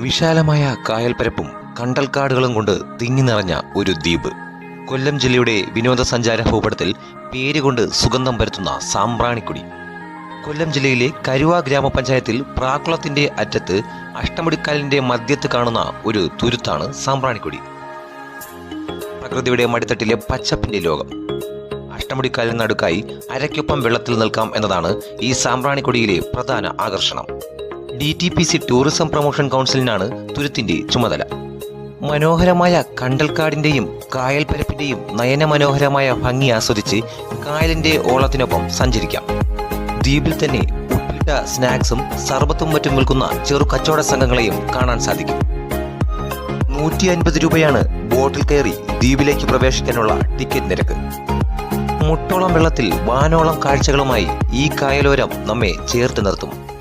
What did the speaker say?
വിശാലമായ കായൽപ്പരപ്പും കണ്ടൽക്കാടുകളും കൊണ്ട് തിങ്ങി നിറഞ്ഞ ഒരു ദ്വീപ്. കൊല്ലം ജില്ലയുടെ വിനോദസഞ്ചാര ഭൂപടത്തിൽ പേരുകൊണ്ട് സുഗന്ധം പരത്തുന്ന സാമ്പ്രാണിക്കുടി. കൊല്ലം ജില്ലയിലെ കരുവ ഗ്രാമപഞ്ചായത്തിൽ പ്രാക്കുളത്തിന്റെ അറ്റത്ത് അഷ്ടമുടിക്കാലിന്റെ മധ്യത്ത് കാണുന്ന ഒരു തുരുത്താണ് സാമ്പ്രാണിക്കുടി. പ്രകൃതിയുടെ മടിത്തട്ടിലെ പച്ചപ്പിന്റെ ലോകം. അഷ്ടമുടിക്കാലിന് നടുക്കായി അരയ്ക്കൊപ്പം വെള്ളത്തിൽ നിൽക്കാം എന്നതാണ് ഈ സാമ്പ്രാണിക്കൊടിയിലെ പ്രധാന ആകർഷണം. D T P C tourism promotion കൗൺസിലിനാണ് തുരുത്തിന്റെ ചുമതല. മനോഹരമായ കണ്ടൽക്കാടിന്റെയും കായൽപ്പരപ്പിന്റെയും നയനമനോഹരമായ ഭംഗി ആസ്വദിച്ച് കായലിന്റെ ഓളത്തിനൊപ്പം സഞ്ചരിക്കാം. ദ്വീപിൽ തന്നെ ഉപ്പിട്ട സ്നാക്സും സർബത്തും മറ്റും വിൽക്കുന്ന ചെറു കച്ചവട സംഘങ്ങളെയും കാണാൻ സാധിക്കും. നൂറ്റി അൻപത് രൂപയാണ് ബോട്ടിൽ കയറി ദ്വീപിലേക്ക് പ്രവേശിക്കാനുള്ള ടിക്കറ്റ് നിരക്ക്. മുട്ടോളം വെള്ളത്തിൽ വാനോളം കാഴ്ചകളുമായി ഈ കായലോരം നമ്മെ ചേർത്ത് നിർത്തും.